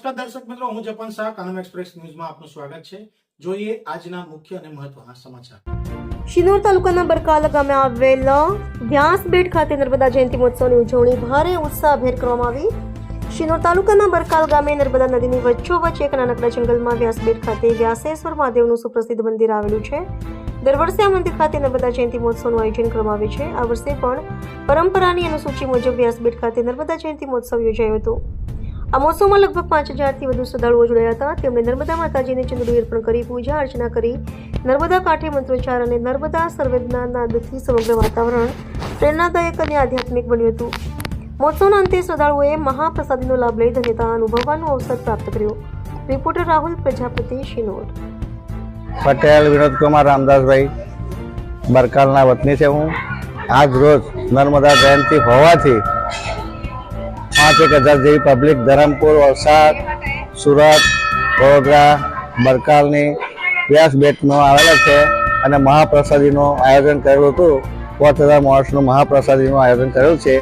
નમસ્કાર દર્શક મિત્રો, હું જપન શાહ, કાનમ એક્સપ્રેસ ન્યૂઝમાં આપનું સ્વાગત છે. જોઈએ આજના મુખ્ય અને મહત્વના સમાચાર. શિનોર તાલુકાના બરકાલ ગામે આવેલ વ્યાસબેટ ખાતે નર્મદા જયંતિ મહોત્સવની ઉજવણી ભારે ઉત્સાહભેર કરવામાં આવી. શિનોર તાલુકાના બરકાલ ગામે નર્મદા નદીની વચ્ચોવચ્ચ એક નાનકડા જંગલમાં વ્યાસબેટ ખાતે વ્યાસેશ્વર મહાદેવનું સુપ્રસિદ્ધ મંદિર આવેલું છે. દર વર્ષે આ મંદિર ખાતે નર્મદા જયંતિ મહોત્સવનું આયોજન કરવામાં આવે છે. આ વર્ષે પણ પરંપરાની અનુસૂચિ મુજબ વ્યાસબેટ ખાતે નર્મદા જયંતિ મહોત્સવ યોજાયો હતો. આ મહોત્સવમાં લગભગ પાંચ હજારથી વધુ શ્રદ્ધાળુઓ જોડાયા હતા. તેમણે નર્મદા માતાજીને ચંદ્રુડી અર્પણ કરી, પૂજા અર્ચના કરી. નર્મદા કાંઠે મંત્રોચ્ચાર અને નર્મદા સંવેદના નાદથી સમગ્ર વાતાવરણ પ્રેરણાદાયક અને આધ્યાત્મિક બન્યું હતું. મહોત્સવના અંતે શ્રદ્ધાળુઓએ મહાપ્રસાદીનો લાભ લઈ ધન્યતા અનુભવવાનો અવસર પ્રાપ્ત કર્યો. રિપોર્ટર રાહુલ પ્રજાપતિ, શિનોર. પટેલ વિનોદકુમાર રામદાસભાઈ, બરકાલના વતની છે હું. આજ રોજ નર્મદા જયંતિ હોવાથી પાંચ એક હજાર જેવી પબ્લિક ધરમપુર, વલસાડ, સુરત, વડોદરા, બરકાલની વ્યાસ બેટનો આવેલા છે અને મહાપ્રસાદીનું આયોજન કરેલું હતું. પાંચ હજાર માણસનું મહાપ્રસાદીનું આયોજન કરેલું છે.